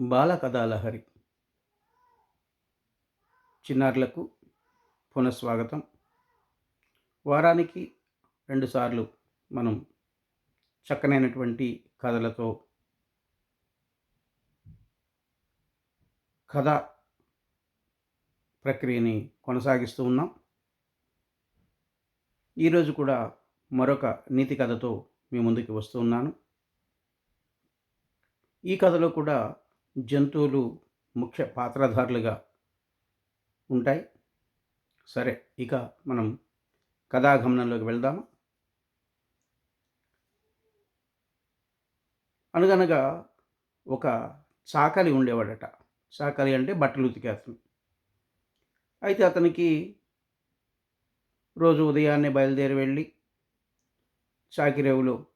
బాలకథాలహరి. చిన్నారులకు పునఃస్వాగతం. వారానికి రెండుసార్లు మనం చక్కనైనటువంటి కథలతో కథ ప్రక్రియని కొనసాగిస్తూ ఉన్నాం. ఈరోజు కూడా మరొక నీతి కథతో మీ ముందుకు వస్తూ ఉన్నాను. ఈ కథలో కూడా జంతువులు ముఖ్య పాత్రధారులుగా ఉంటాయి. సరే ఇక మనం కథాగమనంలోకి వెళ్దాము? అనగనగా ఒక చాకలి ఉండేవాడట. చాకలి అంటే బట్టలు ఉతికే అతను అయితే అతనికి రోజు ఉదయాన్నే బయలుదేరి వెళ్ళి చాకిరేవులో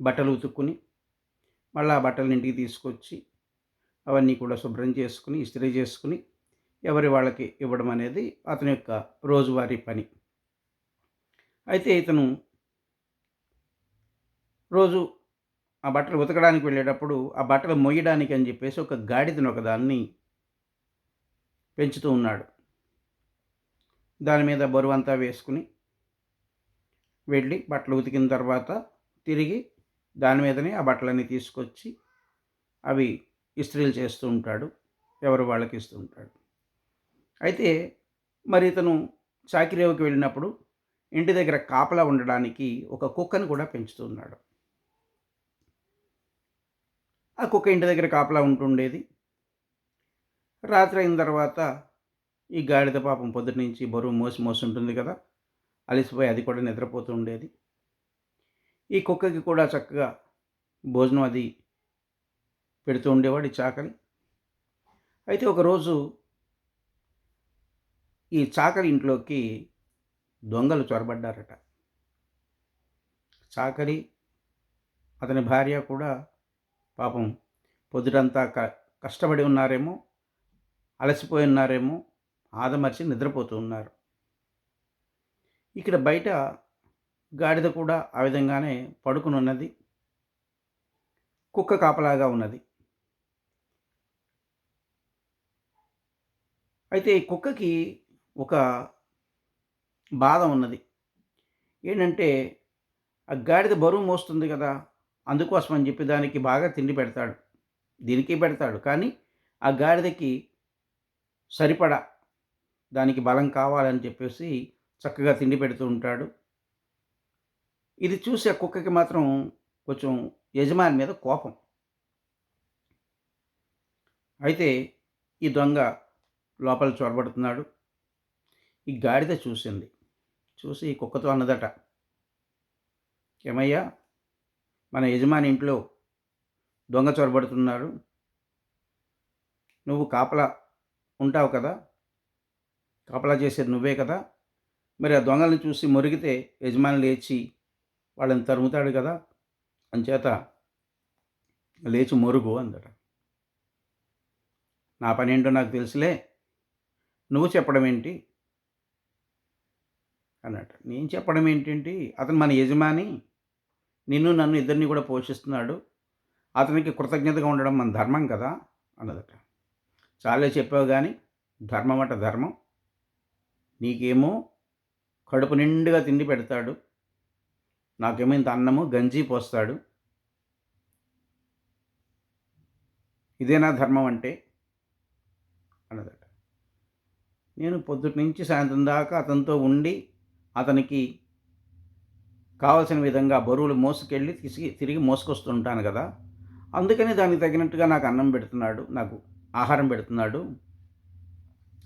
బట్టలు ఉతుక్కుని మళ్ళీ ఆ బట్టలు ఇంటికి తీసుకొచ్చి అవన్నీ కూడా శుభ్రం చేసుకుని ఇస్త్రీ చేసుకుని ఎవరి వాళ్ళకి ఇవ్వడం అనేది అతని యొక్క రోజువారీ పని. అయితే ఇతను రోజు ఆ బట్టలు ఉతకడానికి వెళ్ళేటప్పుడు ఆ బట్టలు మొయ్యడానికి అని చెప్పేసి ఒక గాడిదను ఒకదాన్ని పెంచుతూ ఉన్నాడు. దాని మీద బరువంతా వేసుకుని వెళ్ళి బట్టలు ఉతికిన తర్వాత తిరిగి దాని మీదనే ఆ బట్టలన్నీ తీసుకొచ్చి అవి ఇస్త్రీలు చేస్తూ ఉంటాడు ఎవరు వాళ్ళకి ఇస్తూ ఉంటాడు. అయితే మరి ఇతను చాకిరేవుకి వెళ్ళినప్పుడు ఇంటి దగ్గర కాపలా ఉండడానికి ఒక కుక్కను కూడా పెంచుతున్నాడు ఆ కుక్క ఇంటి దగ్గర కాపలా ఉంటుండేది. రాత్రి అయిన తర్వాత ఈ గాడిద పాపం పొద్దుట నుంచి బరువు మోసి మోసి ఉంటుంది కదా అలసిపోయి అది కూడా నిద్రపోతూ ఉండేది. ఈ కుక్కకి కూడా చక్కగా భోజనం అది పెడుతూ ఉండేవాడు ఈ చాకలి. అయితే ఒకరోజు ఈ చాకలి ఇంట్లోకి దొంగలు చొరబడ్డారట. చాకలి అతని భార్య కూడా పాపం పొద్దుటంతా క కష్టపడి ఉన్నారేమో అలసిపోయి ఉన్నారేమో ఆదమర్చి నిద్రపోతూ ఉన్నారు. ఇక్కడ బయట గాడిద కూడా ఆ విధంగానే పడుకుని ఉన్నది కుక్క కాపలాగా ఉన్నది. అయితే ఈ కుక్కకి ఒక బాధ ఉన్నది. ఏంటంటే ఆ గాడిద బరువు మోస్తుంది కదా అందుకోసం అని చెప్పి దానికి బాగా తిండి పెడతాడు. దీనికి పెడతాడు. కానీ ఆ గాడిదకి సరిపడా దానికి బలం కావాలని చెప్పేసి చక్కగా తిండి పెడుతూ ఉంటాడు. ఇది చూసి ఆ కుక్కకి మాత్రం కొంచెం యజమాని మీద కోపం. అయితే ఈ దొంగ లోపల చొరబడుతున్నాడు. ఈ గాడిద చూసింది. చూసి ఈ కుక్కతో అన్నదట ఏమయ్యా మన యజమాని ఇంట్లో దొంగ చొరబడుతున్నాడు. నువ్వు కాపలా ఉంటావు కదా? కాపలా చేసేది నువ్వే కదా? మరి ఆ దొంగల్ని చూసి మురిగితే యజమాని లేచి వాళ్ళని తరుముతాడు కదా? అంచేత లేచి మురుగు అందట. నా పని ఏంటో నాకు తెలుసులే. నువ్వు చెప్పడం ఏంటి? అన్నట్టు నేను చెప్పడం ఏంటంటే అతను మన యజమాని. నిన్ను నన్ను ఇద్దరిని కూడా పోషిస్తున్నాడు. అతనికి కృతజ్ఞతగా ఉండడం మన ధర్మం కదా? అన్నదట. చాలే చెప్పావు కానీ ధర్మం అట ధర్మం. నీకేమో కడుపు నిండుగా తిండి పెడతాడు. నాకేమో ఇంత అన్నము గంజి పోస్తాడు. ఇదేనా ధర్మం అంటే? అన్నదట. నేను పొద్దుటి నుంచి సాయంత్రం దాకా అతనితో ఉండి అతనికి కావలసిన విధంగా బరువులు మోసుకెళ్ళి తిరిగి తిరిగి మోసుకొస్తుంటాను కదా. అందుకని దానికి తగినట్టుగా నాకు అన్నం పెడుతున్నాడు నాకు ఆహారం పెడుతున్నాడు.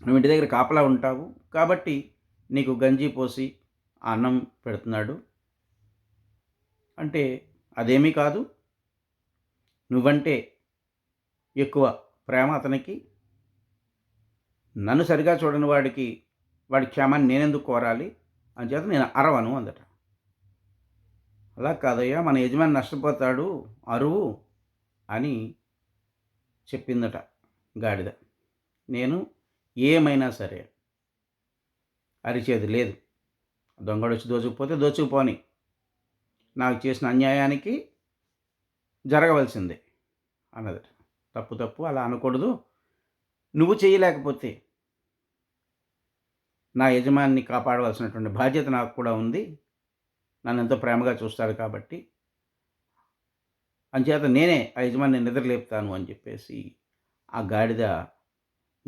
నువ్వు ఇంటి దగ్గర కాపలా ఉంటావు కాబట్టి నీకు గంజి పోసి అన్నం పెడుతున్నాడు. అంటే అదేమీ కాదు. నువ్వంటే ఎక్కువ ప్రేమ అతనికి. నన్ను సరిగా చూడని వాడికి వాడి క్షేమాన్ని నేనెందుకు కోరాలి? అని చేత నేను అరవను అందట. అలా కాదయ్యా మన యజమాని నష్టపోతాడు అరువు అని చెప్పిందట గాడిద. నేను ఏమైనా సరే అరిచేది లేదు. దొంగడు వచ్చి దోచుకుపోతే దోచుకుపోని. నాకు చేసిన అన్యాయానికి జరగవలసిందే అన్నదట. తప్పు తప్పు అలా అనకూడదు. నువ్వు చేయలేకపోతే నా యజమాని కాపాడవలసినటువంటి బాధ్యత నాకు కూడా ఉంది. నన్ను ఎంతో ప్రేమగా చూస్తాడు కాబట్టి. అంచేత నేనే ఆ యజమాని నిద్రలేపుతాను అని చెప్పేసి ఆ గాడిద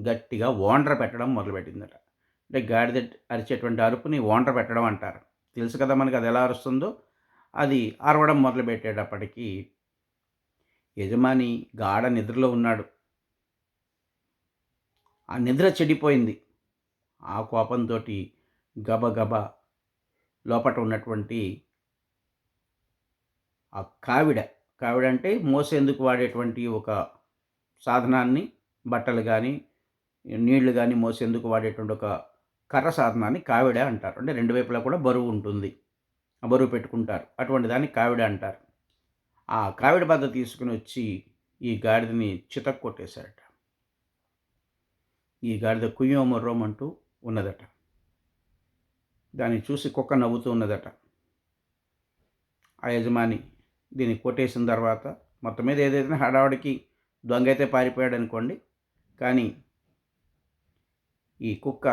గట్టిగా ఓండ్ర పెట్టడం మొదలుపెట్టిందట. అంటే గాడిద అరిచేటువంటి అరుపుని ఓండ్ర పెట్టడం అంటారు. తెలుసు కదా మనకి అది ఎలా అరుస్తుందో? అది అరవడం మొదలుపెట్టేటప్పటికీ యజమాని గాఢ నిద్రలో ఉన్నాడు. ఆ నిద్ర చెడిపోయింది. ఆ కోపంతో గబగబ లోపట ఉన్నటువంటి ఆ కావిడ కావిడ అంటే మోసేందుకు వాడేటువంటి ఒక సాధనాన్ని బట్టలు కానీ నీళ్ళు కానీ మోసేందుకు వాడేటువంటి ఒక కర్ర సాధనాన్ని కావిడ అంటారు. అంటే రెండు వైపులా కూడా బరువు ఉంటుంది. ఆ బరువు పెట్టుకుంటారు. అటువంటి దాన్ని కావిడ అంటారు. ఆ కావిడ బద్ద తీసుకుని వచ్చి ఈ గాడిదని చితక్కొట్టేశారట. ఈ గాడిద కుయ్యోమర్రోం అంటూ ఉన్నదట. దాన్ని చూసి కుక్క నవ్వుతూ ఉన్నదట. ఆ యజమాని దీన్ని కొట్టేసిన తర్వాత మొత్తం మీద ఏదైతే హడావడికి దొంగ అయితే పారిపోయాడు అనుకోండి. కానీ ఈ కుక్క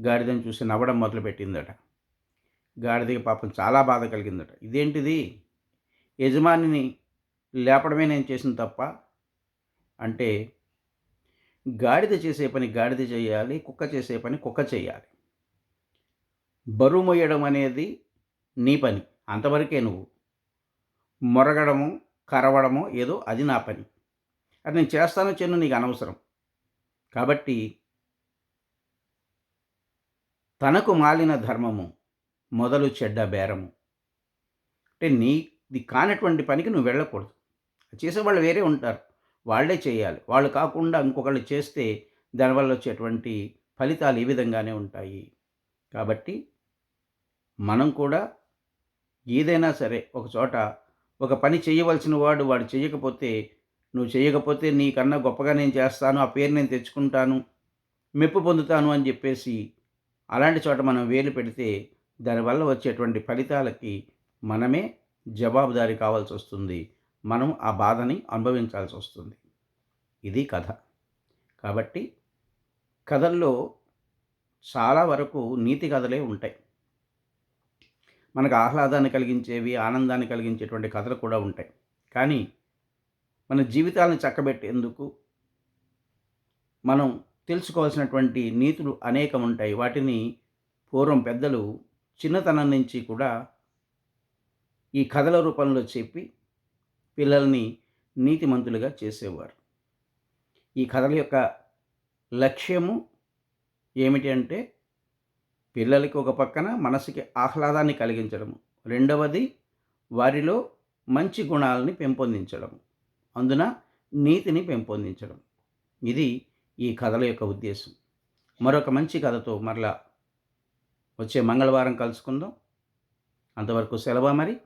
గాడిదని చూసి నవ్వడం మొదలుపెట్టిందట. గాడిదకి పాపం చాలా బాధ కలిగిందట. ఇదేంటిది? యజమానిని లేపడమే నేను చేసిన తప్ప అంటే గాడిద చేసే పని గాడిద చేయాలి కుక్క చేసే పని కుక్క చేయాలి. బరువు మొయ్యడం అనేది నీ పని అంతవరకే నువ్వు. మొరగడము కరవడము ఏదో అది నా పని. అది నేను చేస్తాను చెన్ను నీకు అనవసరం. కాబట్టి తనకు మాలిన ధర్మము మొదలు చెడ్డ బేరము. అంటే నీది కానటువంటి పనికి నువ్వు వెళ్ళకూడదు. చేసేవాళ్ళు వేరే ఉంటారు. వాళ్ళే చేయాలి. వాళ్ళు కాకుండా ఇంకొకళ్ళు చేస్తే దానివల్ల వచ్చేటువంటి ఫలితాలు ఈ విధంగానే ఉంటాయి. కాబట్టి మనం కూడా ఏదైనా సరే ఒక చోట ఒక పని చేయవలసిన వాడు వాడు చేయకపోతే నువ్వు చేయకపోతే నీకన్నా గొప్పగా నేను చేస్తాను ఆ పేరు నేను తెచ్చుకుంటాను మెప్పు పొందుతాను అని చెప్పేసి అలాంటి చోట మనం వేలు పెడితే దానివల్ల వచ్చేటువంటి ఫలితాలకి మనమే జవాబుదారీ కావాల్సి వస్తుంది. మనం ఆ బాధని అనుభవించాల్సి వస్తుంది. ఇది కథ. కాబట్టి కథల్లో చాలా వరకు నీతి కథలే ఉంటాయి. మనకు ఆహ్లాదాన్ని కలిగించేవి ఆనందాన్ని కలిగించేటువంటి కథలు కూడా ఉంటాయి. కానీ మన జీవితాలను చక్కబెట్టేందుకు మనం తెలుసుకోవాల్సినటువంటి నీతులు అనేకం ఉంటాయి. వాటిని పూర్వం పెద్దలు చిన్నతనం నుంచి కూడా ఈ కథల రూపంలో చెప్పి పిల్లల్ని నీతిమంతులుగా చేసేవారు. ఈ కథల యొక్క లక్ష్యము ఏమిటి అంటే పిల్లలకి ఒక పక్కన మనసుకి ఆహ్లాదాన్ని కలిగించడము. రెండవది వారిలో మంచి గుణాలని పెంపొందించడం అందున నీతిని పెంపొందించడం. ఇది ఈ కథల యొక్క ఉద్దేశం. మరొక మంచి కథతో మరలా వచ్చే మంగళవారం కలుసుకుందాం. అంతవరకు సెలవు మరి?